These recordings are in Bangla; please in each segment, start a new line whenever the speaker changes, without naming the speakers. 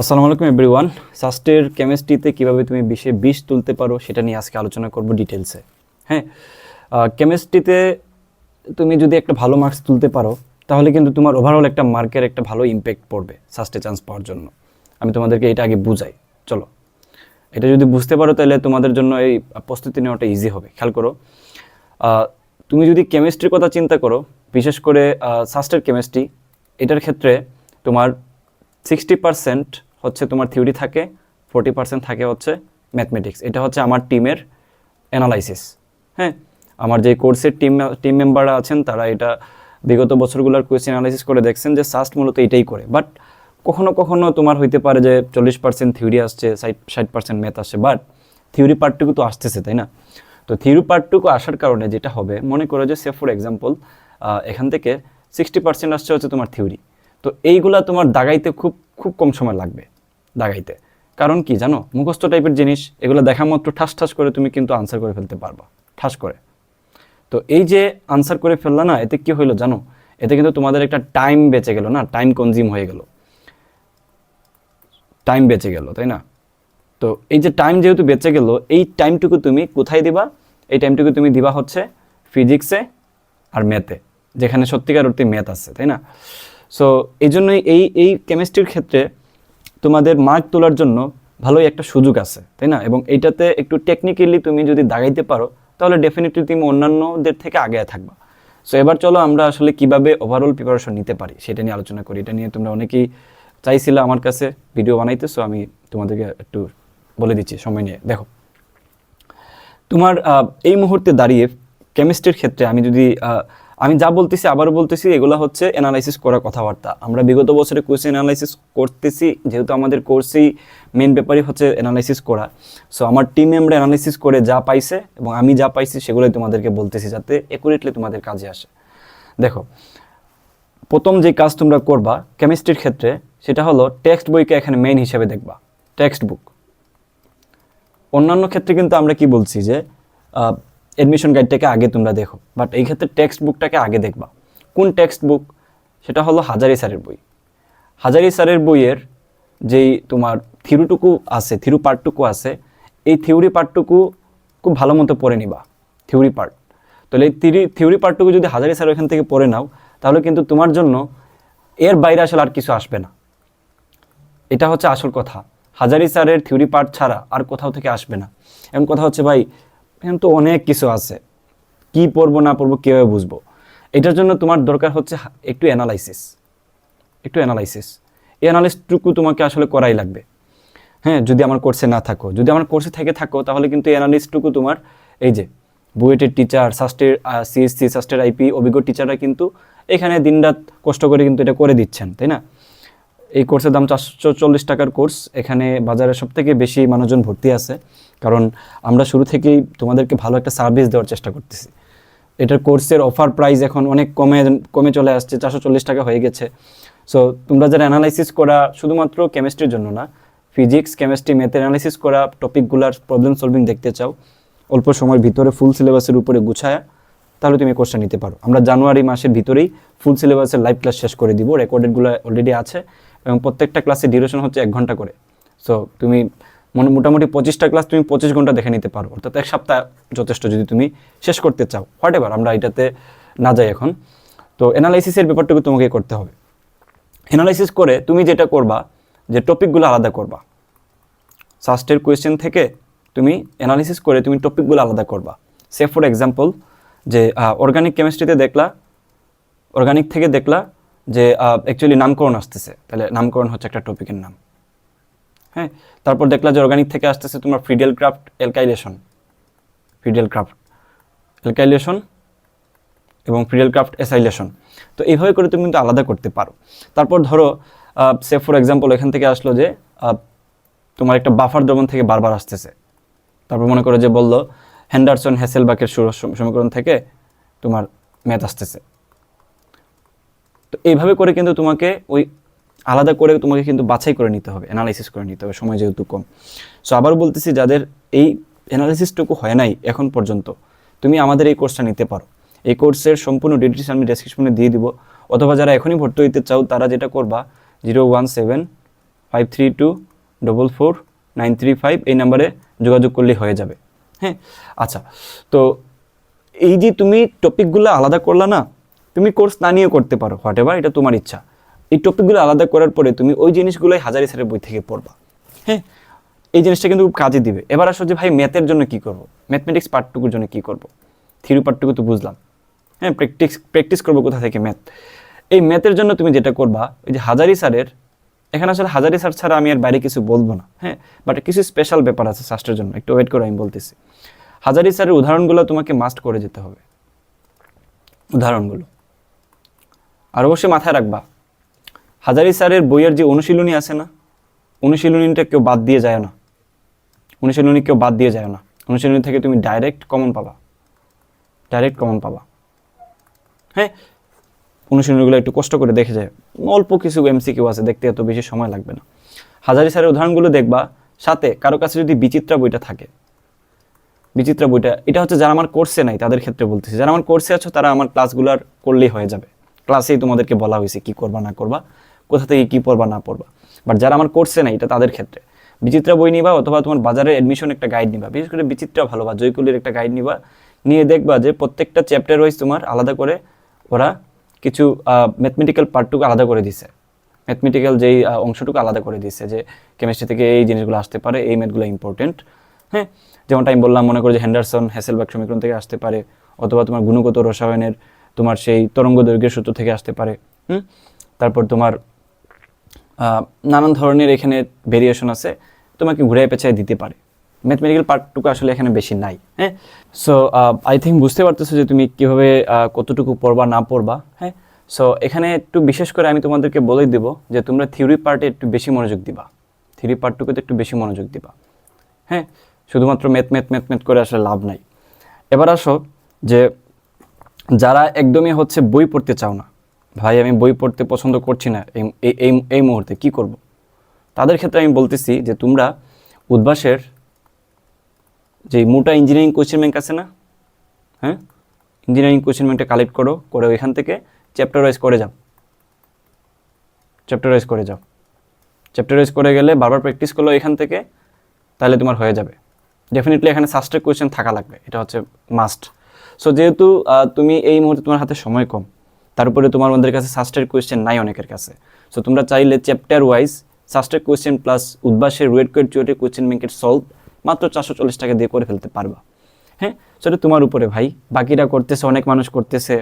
আসসালামু আলাইকুম এভরিওয়ান সাস্টের কেমিস্ট্রিতে কীভাবে তুমি বিশে বিষ তুলতে পারো সেটা নিয়ে আজকে আলোচনা করব ডিটেলসে হ্যাঁ কেমিস্ট্রিতে তুমি যদি একটা ভালো মার্কস তুলতে পারো, তাহলে কিন্তু তোমার ওভারঅল একটা মার্কের একটা ভালো ইম্প্যাক্ট পড়বে সাস্টে চান্স পাওয়ার জন্য। আমি তোমাদেরকে এটা আগে বুঝাই। চলো। এটা যদি বুঝতে পারো, তাহলে তোমাদের জন্য এই প্রস্তুতি নেওয়াটা ইজি হবে। খেয়াল করো। তুমি যদি কেমিস্ট্রির কথা চিন্তা করো, বিশেষ করে সাস্টের কেমিস্ট্রি এটার ক্ষেত্রে তোমার সিক্সটি পার্সেন্ট হচ্ছে তোমার থিওরি থাকে ফোর্টি পার্সেন্ট থাকে হচ্ছে ম্যাথমেটিক্স এটা হচ্ছে আমার টিমের অ্যানালাইসিস হ্যাঁ? আমার যে কোর্সের টিম টিম মেম্বাররা আছেন, তারা এটা বিগত বছরগুলোর কোয়েশ্চেন অ্যানালাইসিস করে দেখছেন যে সাস্ট মূলত এটাই করে। বাট কখনো কখনো তোমার হইতে পারে যে চল্লিশ পার্সেন্ট থিওরি আসছে, ষাট ষাট পার্সেন্ট ম্যাথ আসছে বাট থিওরি পার্টটুকু তো আসতেছে, তাই না? তো থিওরি পার্টটুকু আসার কারণে যেটা হবে, মনে করো যে সে ফর এক্সাম্পল এখান থেকে সিক্সটি পার্সেন্ট আসছে হচ্ছে তোমার থিওরি তো এইগুলা তোমার দাগাইতে খুব খুব কম সময় লাগবে। দাগাইতে। কারণ কি জানো? মুখস্থ টাইপের জিনিস, এগুলো দেখা মাত্র ঠাস ঠাস করে তুমি কিন্তু আনসার করে ফেলতে পারবা। ঠাস করে। তো এই যে আনসার করে ফেললা না, এতে কি হইল জানো? এতে কিন্তু তোমাদের একটা টাইম বেঁচে গেল না টাইম কনজিউম হয়ে গেল। টাইম বেঁচে গেল, তাই না? তো এই যে টাইম যেহেতু বেঁচে গেল, এই টাইমটুকু তুমি কোথায় দিবা? এই টাইমটুকু তুমি দিবা হচ্ছে ফিজিক্সে আর ম্যাথে যেখানে সত্যিকার অর্থে ম্যাথ আছে, তাই না? সো এই জন্যই এই এই কেমিস্ট্রির ক্ষেত্রে তোমাদের মার্ক তোলার জন্য ভালোই একটা সুযোগ আছে, তাই না? এবং এইটাতে একটু টেকনিক্যালি তুমি যদি দাগাইতে পারো, তাহলে ডেফিনেটলি তুমি অন্যান্যদের থেকে আগে থাকবা। সো এবার চলো আমরা আসলে কীভাবে ওভারঅল প্রিপারেশন নিতে পারি, সেটা নিয়ে আলোচনা করি। এটা নিয়ে তোমরা অনেকেই চাইছিলে আমার কাছে ভিডিও বানাইতে সো আমি তোমাদেরকে একটু বলে দিচ্ছি, সময় নিয়ে। দেখো, তোমার এই মুহূর্তে দাঁড়িয়ে কেমিস্ট্রির ক্ষেত্রে আমি যদি আমি যা বলতেছি, আবারও বলতেছি, এগুলো হচ্ছে অ্যানালাইসিস করা কথাবার্তা। আমরা বিগত বছরে কোর্সে অ্যানালাইসিস করতেছি, যেহেতু আমাদের কোর্সেই মেন ব্যাপারই হচ্ছে অ্যানালাইসিস করা। সো আমার টিম মেম্বার অ্যানালাইসিস করে যা পাইছে এবং আমি যা পাইছি, সেগুলোই তোমাদেরকে বলতেছি যাতে একুরেটলি তোমাদের কাজে আসে। দেখো, প্রথম যে কাজ তোমরা করবা কেমিস্ট্রির ক্ষেত্রে, সেটা হলো টেক্সট বইকে এখানে মেইন হিসেবে দেখবা। টেক্সট বুক অন্যান্য ক্ষেত্রে কিন্তু আমরা কি বলছি যে এডমিশন গাইডটাকে আগে তোমরা দেখো। বাট এই ক্ষেত্রে টেক্সট বুকটাকে আগে দেখবা। কোন টেক্সট বুক সেটা হলো হাজারি স্যারের বই। হাজারি স্যারের বইয়ের যেই তোমার থিরুটুকু আছে, থিরু পার্টটুকু আছে, এই থিওরি পার্টটুকু খুব ভালো মতো পড়ে নিবা, থিওরি পার্ট তাহলে এই থিওরি থিওরি পার্টটুকু যদি হাজারি স্যার ওখান থেকে পড়ে নাও, তাহলে কিন্তু তোমার জন্য এর বাইরে আসলে আর কিছু আসবে না। এটা হচ্ছে আসল কথা। হাজারি স্যারের থিওরি পার্ট ছাড়া আর কোথাও থেকে আসবে না। এমন কথা হচ্ছে, ভাই এখানে তো অনেক কিছু আছে। কি পড়ব, না পড়ব, কীভাবে বুঝব? এটার জন্য তোমার দরকার হচ্ছে একটু অ্যানালাইসিস একটু অ্যানালাইসিস এই অ্যানালিসটুকু তোমাকে আসলে করাই লাগবে। হ্যাঁ যদি আমার কোর্সে না থাকো। যদি আমার কোর্সে থেকে থাকো, তাহলে কিন্তু এই অ্যানালিস্টটুকু তোমার, এই যে, বুয়েটের টিচার সাস্টের সিএসসি সাস্টের আইপি অভিজ্ঞ টিচাররা কিন্তু এখানে দিনরাত কষ্ট করে কিন্তু এটা করে দিচ্ছেন, তাই না? এই কোর্সের দাম চারশো চল্লিশ টাকার কোর্স এখানে বাজারে সব থেকে বেশি মানুষজন ভর্তি আছে। কারণ আমরা শুরু থেকেই তোমাদেরকে ভালো একটা সার্ভিস দেওয়ার চেষ্টা করতেছি। এটার কোর্সের অফার প্রাইস এখন অনেক কমে কমে চলে আসছে, চারশো চল্লিশ টাকা হয়ে গেছে। সো তোমরা যারা অ্যানালাইসিস করা শুধুমাত্র কেমিস্ট্রির জন্য না ফিজিক্স কেমিস্ট্রি ম্যাথের অ্যানালাইসিস করা টপিকগুলার প্রবলেম সলভিং দেখতে চাও, অল্প সময়ের ভিতরে ফুল সিলেবাসের উপরে গুছায়া তাহলে তুমি কোর্সটা নিতে পারো। আমরা জানুয়ারি মাসের ভিতরেই ফুল সিলেবাসের লাইভ ক্লাস শেষ করে দিব। রেকর্ডেডগুলো অলরেডি আছে। এবং প্রত্যেকটা ক্লাসের ডিউরেশন হচ্ছে এক ঘণ্টা করে। সো তুমি মোটামুটি পঁচিশটা ক্লাস তুমি পঁচিশ ঘণ্টা দেখে নিতে পারো। অর্থাৎ এক সপ্তাহ যথেষ্ট যদি তুমি শেষ করতে চাও। হোয়াট এভার আমরা এটাতে না যাই এখন। তো অ্যানালাইসিসের ব্যাপারটুকু তোমাকে করতে হবে। অ্যানালাইসিস করে তুমি যেটা করবা, যে টপিকগুলো আলাদা করবা। সাস্টের কোয়েশ্চেন থেকে তুমি অ্যানালিসিস করে তুমি টপিকগুলো আলাদা করবা। সে ফর এক্সাম্পল যে অর্গানিক কেমিস্ট্রিতে দেখলা অর্গানিক থেকে দেখলা যে অ্যাকচুয়ালি নামকরণ আসতেছে। তাহলে নামকরণ হচ্ছে একটা টপিকের নাম। হ্যাঁ? তারপর দেখলা যে অর্গানিক থেকে আসতেছে তোমার Friedel Crafts alkylation Friedel Crafts alkylation এবং ফ্রিডেল ক্রাফট এসাইলেশন তো এইভাবে করে তুমি কিন্তু আলাদা করতে পারো। তারপর ধরো সে ফর এক্সাম্পল এখান থেকে আসলো যে তোমার একটা বাফার দ্রবণ থেকে বারবার আসতেছে। তারপর মনে করো যে বলল হ্যান্ডারসন হ্যাসেলবাকের সুর- সমীকরণ থেকে তোমার ম্যাথ আসতেছে। তো এইভাবে করে কিন্তু তোমাকে ওই আলাদা করে তোমাকে কিন্তু বাছাই করে নিতে হবে অ্যানালাইসিস করে নিতে হবে, সময় যেহেতু কম। সো আবার বলতেছি, যাদের এই অ্যানালাইসিসটুকু হয় নাই এখন পর্যন্ত, তুমি আমাদের এই কোর্সটা নিতে পারো। এই কোর্সের সম্পূর্ণ ডিটেলস আমি ডেসক্রিপশনে দিয়ে দিব। অথবা যারা এখনই ভর্তি হইতে চাও, তারা যেটা করবা zero one seven five three two double four nine three five এই নাম্বারে যোগাযোগ করলেই হয়ে যাবে। হ্যাঁ? আচ্ছা তো এই যে তুমি টপিকগুলো আলাদা করলা না তুমি কোর্স না নিয়েও করতে পারো হোয়াট এভার এটা তোমার ইচ্ছা। এই টপিকগুলো আলাদা করার পরে তুমি ওই জিনিসগুলোই হাজারি স্যারের বই থেকে পড়বা। হ্যাঁ? এই জিনিসটা কিন্তু খুব কাজে দিবে। এবার আসো যে ভাই ম্যাথের জন্য কি করব? ম্যাথমেটিক্স পার্টটুকুর জন্য কি করব? থিওরি পার্টটুকু তো বুঝলাম। হ্যাঁ প্র্যাকটিস প্র্যাকটিস করব কোথা থেকে ম্যাথ এই ম্যাথের জন্য তুমি যেটা করবা ওই যে হাজারি স্যারের, এখানে আসলে হাজারি স্যার ছাড়া আমি আর বাইরে কিছু বলব না হ্যাঁ? বাট কিছু স্পেশাল ব্যাপার আছে শাস্ত্রের জন্য, একটু ওয়েট করে আমি বলতেছি। হাজারি স্যারের উদাহরণগুলো তোমাকে মাস্ট করে যেতে হবে। উদাহরণগুলো। আর অবশ্যই মাথায় রাখবা, হাজারি স্যারের বইয়ের যে অনুশীলনী আছে না, অনুশীলনীটা কেউ বাদ দিয়ে যায় না। অনুশীলনী কেউ বাদ দিয়ে যায় না। অনুশীলনী থেকে তুমি ডাইরেক্ট কমন পাবা। ডাইরেক্ট কমন পাবা। হ্যাঁ অনুশীলনীগুলো একটু কষ্ট করে দেখে যায়। অল্প কিছু এমসিকিউ আছে, দেখতে এত বেশি সময় লাগবে না। হাজারি স্যারের উদাহরণগুলো দেখবা, সাথে কারও কাছে যদি বিচিত্রা বইটা থাকে, বিচিত্রা বইটা, এটা হচ্ছে যারা আমার কোর্সে নাই, তাদের ক্ষেত্রে বলতেছি। যারা আমার কোর্সে আছো, তারা আমার ক্লাসগুলোর করলেই হয়ে যাবে। ক্লাসেই তোমাদেরকে বলা হয়েছে কি করবা, না করবা, কোথা থেকে কি পড়বা, না পড়বা। বাট যারা আমার কোর্সে নাই, এটা তাদের ক্ষেত্রে। বিচিত্রা বই নিবা অথবা তোমার বাজারে অ্যাডমিশন একটা গাইড নিবা। বিশেষ করে বিচিত্রা ভালো বা জয়কুলির একটা গাইড নিবা। নিয়ে দেখবা যে প্রত্যেকটা চ্যাপ্টার ওয়াইজ তোমার আলাদা করে ওরা কিছু ম্যাথমেটিক্যাল পার্টটুকু আলাদা করে দিছে। ম্যাথমেটিক্যাল যেই অংশটুকু আলাদা করে দিচ্ছে যে কেমিস্ট্রি থেকে এই জিনিসগুলো আসতে পারে, এই ম্যাথগুলো ইম্পর্টেন্ট হ্যাঁ? যেমনটা আমি বললাম, মনে করো যে হ্যান্ডারসন হ্যাসেলবাগ সমীকরণ থেকে আসতে পারে। অথবা তোমার গুণগত রসায়নের তোমার সেই তরঙ্গ দৈর্ঘ্যের সূত্র থেকে আসতে পারে, হুম? তারপর তোমার নানান ধরনের এখানে ভেরিয়েশন আছে, তোমাকে ঘুরে পেঁচায় দিতে পারে। ম্যাথমেটিক্যাল পার্টটুকু আসলে এখানে বেশি নাই হ্যাঁ? সো আই থিঙ্ক বুঝতে পারতেছো যে তুমি কীভাবে কতটুকু পড়বা, না পড়বা হ্যাঁ? সো এখানে একটু বিশেষ করে আমি তোমাদেরকে বলেই দেবো যে তোমরা থিওরি পার্টে একটু বেশি মনোযোগ দিবা। থিওরি পার্টটুকুতে একটু বেশি মনোযোগ দিবা হ্যাঁ? শুধুমাত্র ম্যাথ ম্যাথ ম্যাথ ম্যাথ করে আসলে লাভ নাই। এবার আসো যে যারা একদমই হচ্ছে বই পড়তে চাও না, ভাই, আমি বই পড়তে পছন্দ করছি না, এই- এই মুহূর্তে কি করব। তাদের ক্ষেত্রে আমি বলতেছি যে, তোমরা উদ্ভাসের যে মোটা ইঞ্জিনিয়ারিং কোশ্চেন ব্যাংক আছে না হ্যাঁ ইঞ্জিনিয়ারিং কোশ্চেন ব্যাংকটা কালেক্ট করো, করে ওইখান থেকে চ্যাপ্টার ওয়াইজ করে যাও। চ্যাপ্টার ওয়াইজ করে যাও। চ্যাপ্টার ওয়াইজ করে গেলে বারবার প্র্যাকটিস করল এখান থেকে তাহলে তোমার হয়ে যাবে। ডেফিনেটলি এখানে সাস্টের কোয়েশ্চেন থাকা লাগবে, এটা হচ্ছে মাস্ট সো যেহেতু তুমি এই মুহূর্তে তোমার হাতে সময় কম, তার উপরে তোমার আমাদের কাছে সাস্টের কোয়েশ্চেন নাই অনেকের কাছে। সো তোমরা চাইলে চ্যাপ্টার ওয়াইজ সাস্টের কোয়েশ্চেন প্লাস উদ্ভাসের রুয়েট কোয়েট চুয়েটের কোয়েশ্চেন ব্যাংকের সলভ মাত্র চারশো চল্লিশ টাকা দিয়ে করে ফেলতে পারবা। হ্যাঁ? সেটা তোমার উপরে ভাই। বাকিরা করতেছে, অনেক মানুষ করতেছে,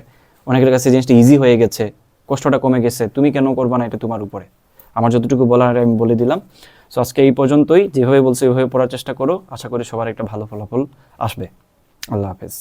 অনেকের কাছে জিনিসটা ইজি হয়ে গেছে, কষ্টটা কমে গেছে, তুমি কেন করবা না এটা তোমার উপরে? আমার যতটুকু বলার আমি বলে দিলাম। সো আজকে এই পর্যন্তই। যেভাবে বলছে ওইভাবে পড়ার চেষ্টা করো। আশা করি সবার একটা ভালো ফলাফল আসবে। আল্লাহ হাফেজ।